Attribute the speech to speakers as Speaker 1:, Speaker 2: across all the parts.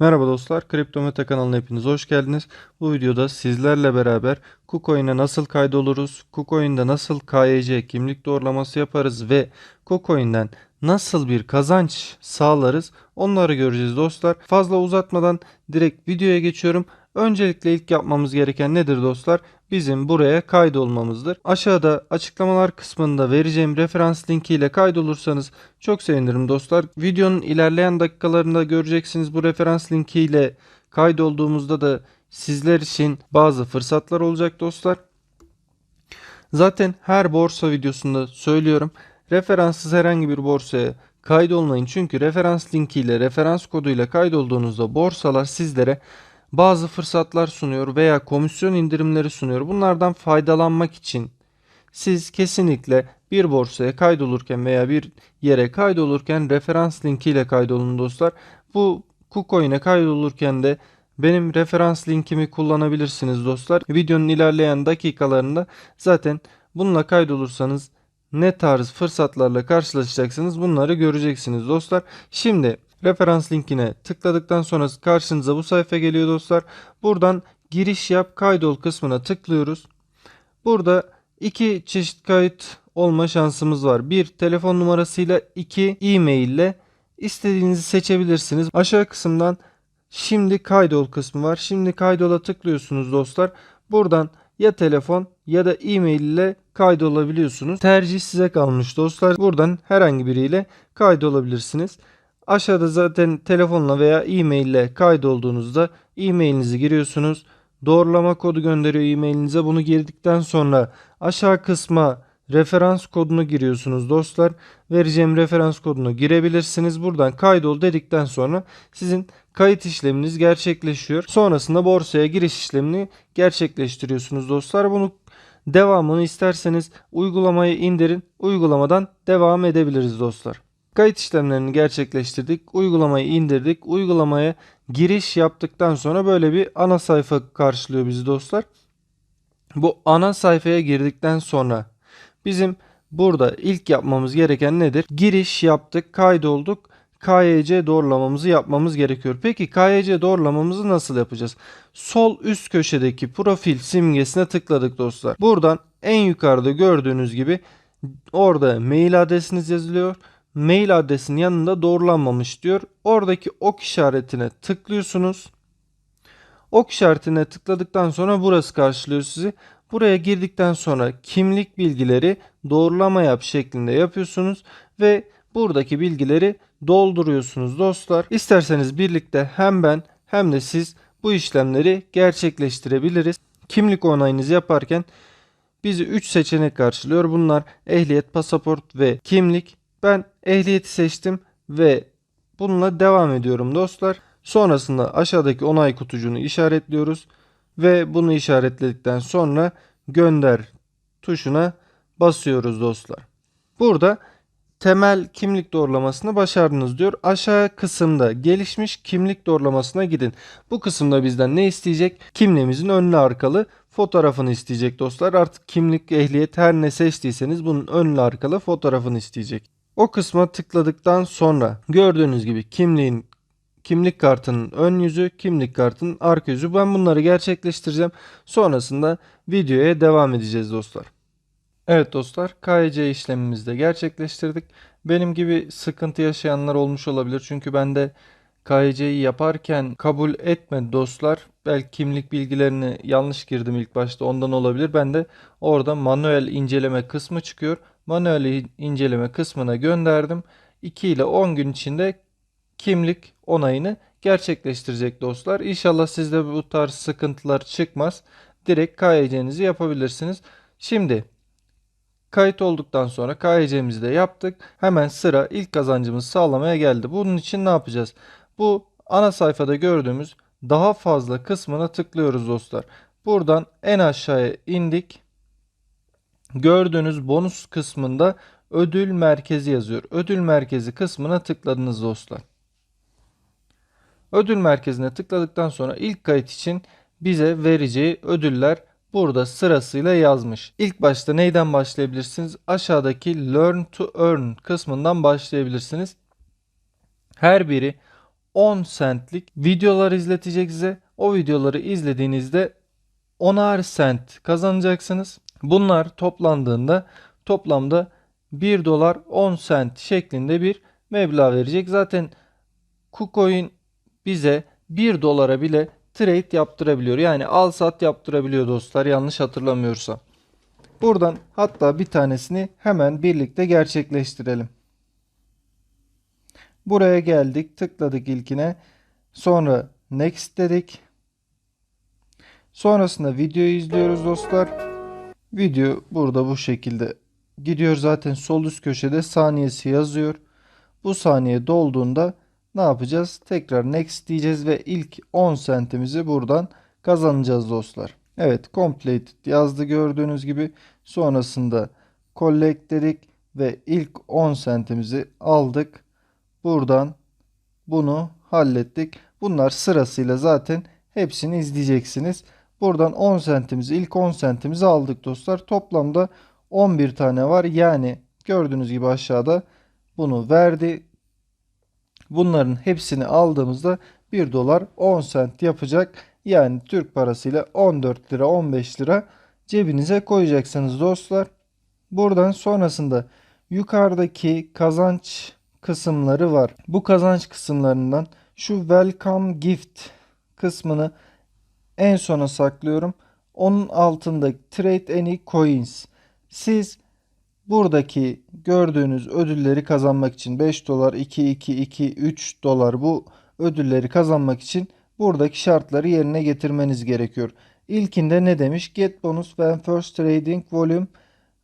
Speaker 1: Merhaba dostlar, Kripto Meta kanalına hepiniz hoş geldiniz. Bu videoda sizlerle beraber KuCoin'e nasıl kaydoluruz, KuCoin'de nasıl KYC kimlik doğrulaması yaparız ve KuCoin'den nasıl bir kazanç sağlarız onları göreceğiz dostlar. Fazla uzatmadan direkt videoya geçiyorum. Öncelikle ilk yapmamız gereken nedir dostlar? Bizim buraya kaydolmamızdır. Aşağıda açıklamalar kısmında vereceğim referans linki ile kaydolursanız çok sevinirim dostlar. Videonun ilerleyen dakikalarında göreceksiniz bu referans linki ile kaydolduğumuzda da sizler için bazı fırsatlar olacak dostlar. Zaten her borsa videosunda söylüyorum. Referanssız herhangi bir borsaya kaydolmayın. Çünkü referans linkiyle, referans koduyla kaydolduğunuzda borsalar sizlere bazı fırsatlar sunuyor veya komisyon indirimleri sunuyor. Bunlardan faydalanmak için siz kesinlikle bir borsaya kaydolurken veya bir yere kaydolurken referans linkiyle kaydolun dostlar. Bu KuCoin'e kaydolurken de benim referans linkimi kullanabilirsiniz dostlar. Videonun ilerleyen dakikalarında zaten bununla kaydolursanız ne tarz fırsatlarla karşılaşacaksınız bunları göreceksiniz dostlar. Şimdi referans linkine tıkladıktan sonra karşınıza bu sayfa geliyor dostlar. Buradan giriş yap kaydol kısmına tıklıyoruz. Burada iki çeşit kayıt olma şansımız var. Bir telefon numarasıyla iki e-mail ile istediğinizi seçebilirsiniz. Aşağı kısımdan şimdi kaydol kısmı var. Şimdi kaydola tıklıyorsunuz dostlar. Buradan ya telefon ya da e-mail ile kaydolabiliyorsunuz. Tercih size kalmış dostlar. Buradan herhangi biriyle kaydolabilirsiniz. Aşağıda zaten telefonla veya e-mail ile kaydolduğunuzda e-mailinizi giriyorsunuz. Doğrulama kodu gönderiyor e-mailinize. Bunu girdikten sonra aşağı kısma referans kodunu giriyorsunuz dostlar. Vereceğim referans kodunu girebilirsiniz. Buradan kaydol dedikten sonra sizin kayıt işleminiz gerçekleşiyor. Sonrasında borsaya giriş işlemini gerçekleştiriyorsunuz dostlar. Bunu devamını isterseniz uygulamayı indirin. Uygulamadan devam edebiliriz dostlar. Kayıt işlemlerini gerçekleştirdik. Uygulamayı indirdik. Uygulamaya giriş yaptıktan sonra böyle bir ana sayfa karşılıyor bizi dostlar. Bu ana sayfaya girdikten sonra bizim burada ilk yapmamız gereken nedir? Giriş yaptık, kaydolduk. KYC doğrulamamızı yapmamız gerekiyor. Peki KYC doğrulamamızı nasıl yapacağız? Sol üst köşedeki profil simgesine tıkladık dostlar. Buradan en yukarıda gördüğünüz gibi orada mail adresiniz yazılıyor mail adresinin yanında doğrulanmamış diyor. Oradaki ok işaretine tıklıyorsunuz. Ok işaretine tıkladıktan sonra burası karşılıyor sizi. Buraya girdikten sonra kimlik bilgileri doğrulama yap şeklinde yapıyorsunuz ve buradaki bilgileri dolduruyorsunuz dostlar. İsterseniz birlikte hem ben hem de siz bu işlemleri gerçekleştirebiliriz. Kimlik onayınızı yaparken bizi 3 seçenek karşılıyor. Bunlar ehliyet, pasaport ve kimlik. Ben ehliyeti seçtim ve bununla devam ediyorum dostlar. Sonrasında aşağıdaki onay kutucuğunu işaretliyoruz ve bunu işaretledikten sonra gönder tuşuna basıyoruz dostlar. Burada temel kimlik doğrulamasını başardınız diyor. Aşağı kısımda gelişmiş kimlik doğrulamasına gidin. Bu kısımda bizden ne isteyecek? Kimliğimizin önlü arkalı fotoğrafını isteyecek dostlar. Artık kimlik, ehliyet her ne seçtiyseniz bunun önlü arkalı fotoğrafını isteyecek. O kısma tıkladıktan sonra gördüğünüz gibi kimliğin kimlik kartının ön yüzü, kimlik kartının arka yüzü. Ben bunları gerçekleştireceğim. Sonrasında videoya devam edeceğiz dostlar. Evet dostlar, KYC işlemimizi de gerçekleştirdik. Benim gibi sıkıntı yaşayanlar olmuş olabilir. Çünkü ben de KYC'yi yaparken kabul etmedi dostlar. Belki kimlik bilgilerini yanlış girdim ilk başta ondan olabilir. Ben de orada manuel inceleme kısmı çıkıyor manuel inceleme kısmına gönderdim. 2 ile 10 gün içinde kimlik onayını gerçekleştirecek dostlar. İnşallah sizde bu tarz sıkıntılar çıkmaz. Direkt KYC'nizi yapabilirsiniz. Şimdi kayıt olduktan sonra KYC'mizi de yaptık. Hemen sıra ilk kazancımızı sağlamaya geldi. Bunun için ne yapacağız? Bu ana sayfada gördüğümüz daha fazla kısmına tıklıyoruz dostlar. Buradan en aşağıya indik gördüğünüz bonus kısmında ödül merkezi yazıyor. Ödül merkezi kısmına tıkladınız dostlar. Ödül merkezine tıkladıktan sonra ilk kayıt için bize vereceği ödüller burada sırasıyla yazmış. İlk başta neyden başlayabilirsiniz? Aşağıdaki Learn to Earn kısmından başlayabilirsiniz. Her biri 10 centlik videolar izletecek size. O videoları izlediğinizde 10'ar cent kazanacaksınız. Bunlar toplandığında toplamda 1 dolar 10 cent şeklinde bir meblağ verecek. Zaten KuCoin bize 1 dolara bile trade yaptırabiliyor. Yani al sat yaptırabiliyor dostlar yanlış hatırlamıyorsam. Buradan hatta bir tanesini hemen birlikte gerçekleştirelim. Buraya geldik, tıkladık ilkine. Sonra next dedik. Sonrasında videoyu izliyoruz dostlar. Video burada bu şekilde gidiyor. Zaten sol üst köşede saniyesi yazıyor. Bu saniye dolduğunda ne yapacağız? Tekrar next diyeceğiz ve ilk 10 centimizi buradan kazanacağız dostlar. Evet completed yazdı gördüğünüz gibi. Sonrasında collect dedik ve ilk 10 centimizi aldık. Buradan bunu hallettik. Bunlar sırasıyla zaten hepsini izleyeceksiniz. Buradan 10 centimizi ilk 10 centimizi aldık dostlar. Toplamda 11 tane var. Yani gördüğünüz gibi aşağıda bunu verdi. Bunların hepsini aldığımızda 1 dolar 10 cent yapacak. Yani Türk parasıyla 14 lira 15 lira cebinize koyacaksınız dostlar. Buradan sonrasında yukarıdaki kazanç kısımları var. Bu kazanç kısımlarından şu welcome gift kısmını en sona saklıyorum. Onun altında trade any coins. Siz buradaki gördüğünüz ödülleri kazanmak için 5 dolar, 2, 2, 2, 3 dolar bu ödülleri kazanmak için buradaki şartları yerine getirmeniz gerekiyor. İlkinde ne demiş? Get bonus when first trading volume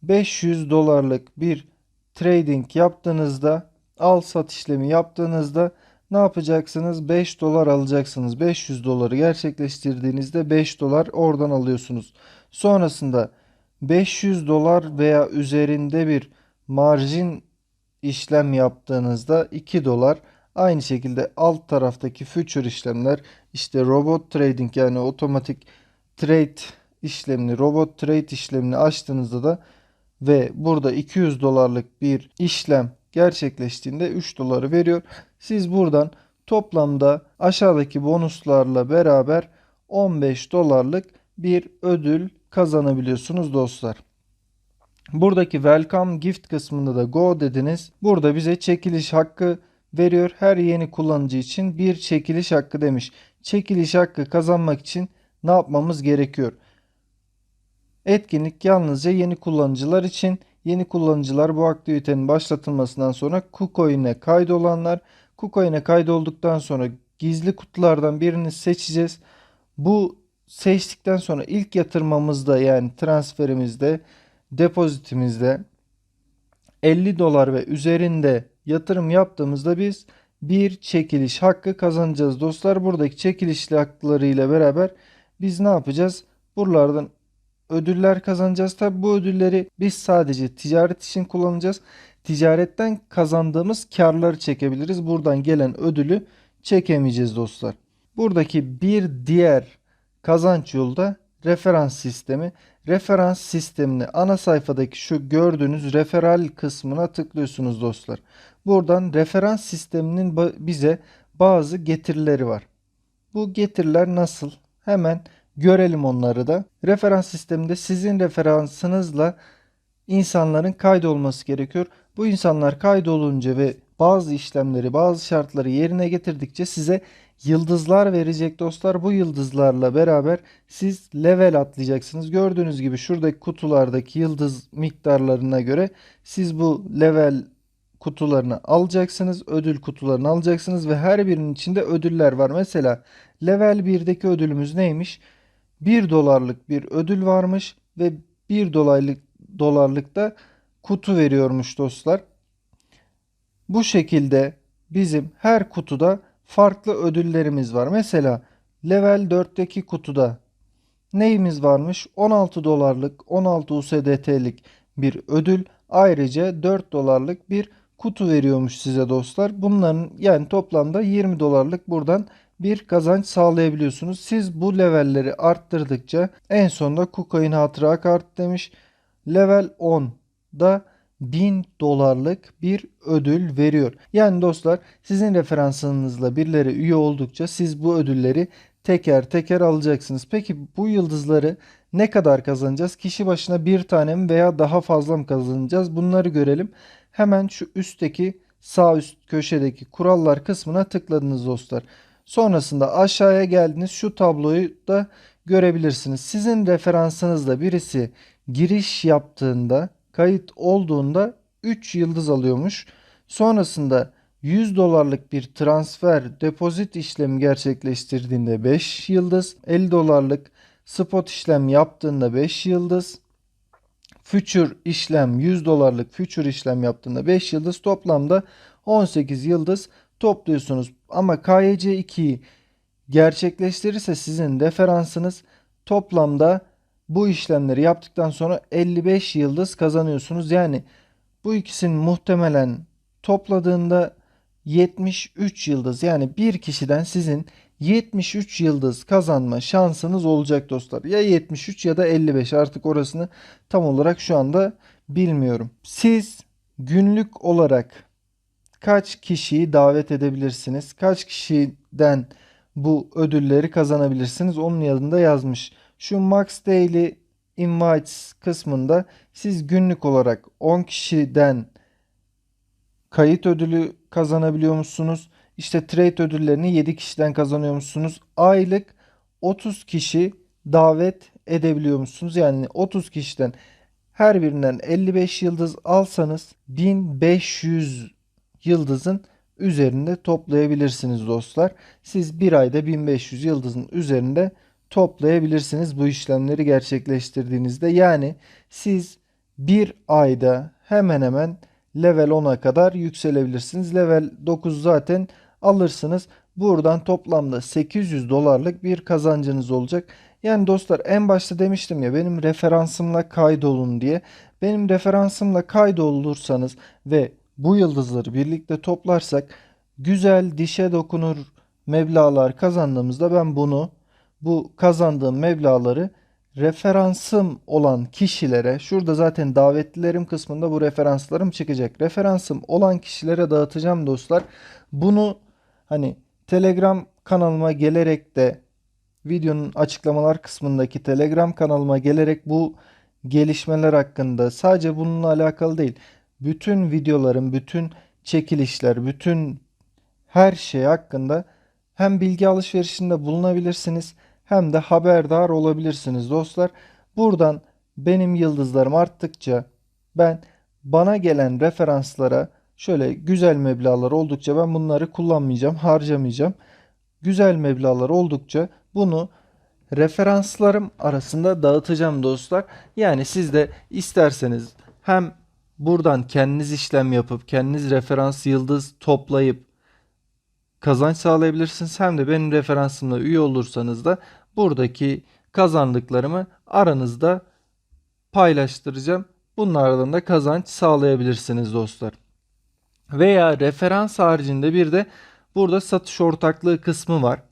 Speaker 1: 500 dolarlık bir trading yaptığınızda al sat işlemi yaptığınızda ne yapacaksınız? 5 dolar alacaksınız. 500 doları gerçekleştirdiğinizde 5 dolar oradan alıyorsunuz. Sonrasında 500 dolar veya üzerinde bir marjin işlem yaptığınızda 2 dolar aynı şekilde alt taraftaki future işlemler işte robot trading yani otomatik trade işlemini robot trade işlemini açtığınızda da ve burada 200 dolarlık bir işlem gerçekleştiğinde 3 doları veriyor. Siz buradan toplamda aşağıdaki bonuslarla beraber 15 dolarlık bir ödül kazanabiliyorsunuz dostlar. Buradaki welcome gift kısmında da go dediniz. Burada bize çekiliş hakkı veriyor. Her yeni kullanıcı için bir çekiliş hakkı demiş. Çekiliş hakkı kazanmak için ne yapmamız gerekiyor? Etkinlik yalnızca yeni kullanıcılar için. Yeni kullanıcılar bu aktivitenin başlatılmasından sonra KuCoin'e kaydolanlar. KuCoin'e kaydolduktan sonra gizli kutulardan birini seçeceğiz. Bu seçtikten sonra ilk yatırmamızda yani transferimizde, depozitimizde 50 dolar ve üzerinde yatırım yaptığımızda biz bir çekiliş hakkı kazanacağız dostlar. Buradaki çekiliş haklarıyla beraber biz ne yapacağız? Buralardan ödüller kazanacağız. Tabi bu ödülleri biz sadece ticaret için kullanacağız. Ticaretten kazandığımız karları çekebiliriz. Buradan gelen ödülü çekemeyeceğiz dostlar. Buradaki bir diğer kazanç yolu da referans sistemi. Referans sistemini ana sayfadaki şu gördüğünüz referal kısmına tıklıyorsunuz dostlar. Buradan referans sisteminin bize bazı getirileri var. Bu getiriler nasıl? Hemen görelim onları da. Referans sisteminde sizin referansınızla insanların kaydolması gerekiyor. Bu insanlar kaydolunca ve bazı işlemleri, bazı şartları yerine getirdikçe size yıldızlar verecek dostlar. Bu yıldızlarla beraber siz level atlayacaksınız. Gördüğünüz gibi şuradaki kutulardaki yıldız miktarlarına göre siz bu level kutularını alacaksınız. Ödül kutularını alacaksınız ve her birinin içinde ödüller var. Mesela level 1'deki ödülümüz neymiş? 1 dolarlık bir ödül varmış ve 1 dolarlık dolarlık da kutu veriyormuş dostlar. Bu şekilde bizim her kutuda farklı ödüllerimiz var. Mesela level 4'teki kutuda neyimiz varmış? 16 dolarlık 16 USDT'lik bir ödül. Ayrıca 4 dolarlık bir kutu veriyormuş size dostlar. Bunların yani toplamda 20 dolarlık buradan bir kazanç sağlayabiliyorsunuz. Siz bu levelleri arttırdıkça en sonunda KuCoin hatıra kart demiş. Level 10'da 1000 dolarlık bir ödül veriyor. Yani dostlar sizin referansınızla birileri üye oldukça siz bu ödülleri teker teker alacaksınız. Peki bu yıldızları ne kadar kazanacağız? Kişi başına bir tane mi veya daha fazla mı kazanacağız? Bunları görelim. Hemen şu üstteki sağ üst köşedeki kurallar kısmına tıkladınız dostlar. Sonrasında aşağıya geldiniz. Şu tabloyu da görebilirsiniz. Sizin referansınızda birisi giriş yaptığında, kayıt olduğunda 3 yıldız alıyormuş. Sonrasında 100 dolarlık bir transfer depozit işlemi gerçekleştirdiğinde 5 yıldız, 50 dolarlık spot işlem yaptığında 5 yıldız, future işlem 100 dolarlık future işlem yaptığında 5 yıldız toplamda 18 yıldız topluyorsunuz. Ama KYC 2'yi gerçekleştirirse sizin referansınız toplamda bu işlemleri yaptıktan sonra 55 yıldız kazanıyorsunuz. Yani bu ikisinin muhtemelen topladığında 73 yıldız yani bir kişiden sizin 73 yıldız kazanma şansınız olacak dostlar. Ya 73 ya da 55 artık orasını tam olarak şu anda bilmiyorum. Siz günlük olarak kaç kişiyi davet edebilirsiniz? Kaç kişiden bu ödülleri kazanabilirsiniz? Onun yanında yazmış. Şu Max Daily Invites kısmında siz günlük olarak 10 kişiden kayıt ödülü kazanabiliyor musunuz? İşte trade ödüllerini 7 kişiden kazanıyor musunuz? Aylık 30 kişi davet edebiliyor musunuz? Yani 30 kişiden her birinden 55 yıldız alsanız 1500 yıldızın üzerinde toplayabilirsiniz dostlar. Siz bir ayda 1500 yıldızın üzerinde toplayabilirsiniz bu işlemleri gerçekleştirdiğinizde. Yani siz bir ayda hemen hemen level 10'a kadar yükselebilirsiniz. Level 9 zaten alırsınız. Buradan toplamda 800 dolarlık bir kazancınız olacak. Yani dostlar en başta demiştim ya benim referansımla kaydolun diye. Benim referansımla kaydolursanız ve bu yıldızları birlikte toplarsak güzel dişe dokunur meblağlar kazandığımızda ben bunu bu kazandığım meblağları referansım olan kişilere şurada zaten davetlilerim kısmında bu referanslarım çıkacak. Referansım olan kişilere dağıtacağım dostlar. Bunu hani Telegram kanalıma gelerek de videonun açıklamalar kısmındaki Telegram kanalıma gelerek bu gelişmeler hakkında sadece bununla alakalı değil. Bütün videolarım, bütün çekilişler, bütün her şey hakkında hem bilgi alışverişinde bulunabilirsiniz hem de haberdar olabilirsiniz dostlar. Buradan benim yıldızlarım arttıkça ben bana gelen referanslara şöyle güzel meblağlar oldukça ben bunları kullanmayacağım, harcamayacağım. Güzel meblağlar oldukça bunu referanslarım arasında dağıtacağım dostlar. Yani siz de isterseniz hem buradan kendiniz işlem yapıp kendiniz referans yıldız toplayıp kazanç sağlayabilirsiniz. Hem de benim referansımla üye olursanız da buradaki kazandıklarımı aranızda paylaştıracağım. Bunlardan da kazanç sağlayabilirsiniz dostlar. Veya referans haricinde bir de burada satış ortaklığı kısmı var.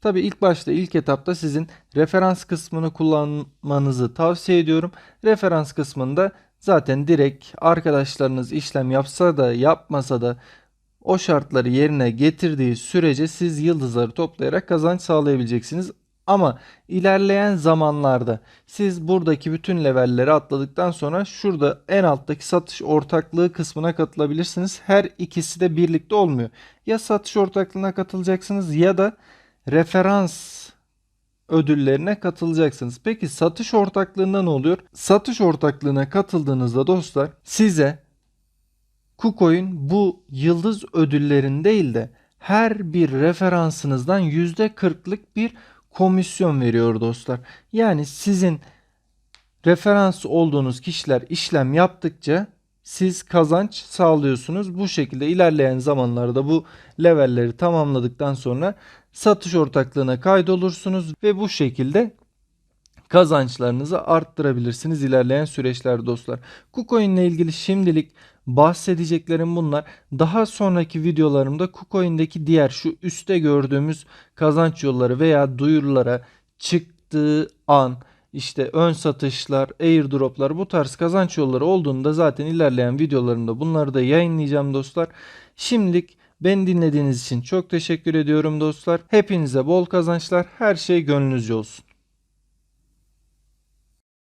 Speaker 1: Tabi ilk başta ilk etapta sizin referans kısmını kullanmanızı tavsiye ediyorum. Referans kısmında zaten direkt arkadaşlarınız işlem yapsa da yapmasa da o şartları yerine getirdiği sürece siz yıldızları toplayarak kazanç sağlayabileceksiniz. Ama ilerleyen zamanlarda siz buradaki bütün levelleri atladıktan sonra şurada en alttaki satış ortaklığı kısmına katılabilirsiniz. Her ikisi de birlikte olmuyor. Ya satış ortaklığına katılacaksınız ya da referans ödüllerine katılacaksınız. Peki satış ortaklığında ne oluyor? Satış ortaklığına katıldığınızda dostlar size KuCoin bu yıldız ödüllerin değil de her bir referansınızdan %40'lık bir komisyon veriyor dostlar. Yani sizin referans olduğunuz kişiler işlem yaptıkça siz kazanç sağlıyorsunuz. Bu şekilde ilerleyen zamanlarda bu levelleri tamamladıktan sonra satış ortaklığına kaydolursunuz ve bu şekilde kazançlarınızı arttırabilirsiniz ilerleyen süreçlerde dostlar. KuCoin ile ilgili şimdilik bahsedeceklerim bunlar. Daha sonraki videolarımda KuCoin'deki diğer şu üstte gördüğümüz kazanç yolları veya duyurulara çıktığı an işte ön satışlar, airdroplar bu tarz kazanç yolları olduğunda zaten ilerleyen videolarımda bunları da yayınlayacağım dostlar. Şimdilik beni dinlediğiniz için çok teşekkür ediyorum dostlar. Hepinize bol kazançlar. Her şey gönlünüzce olsun.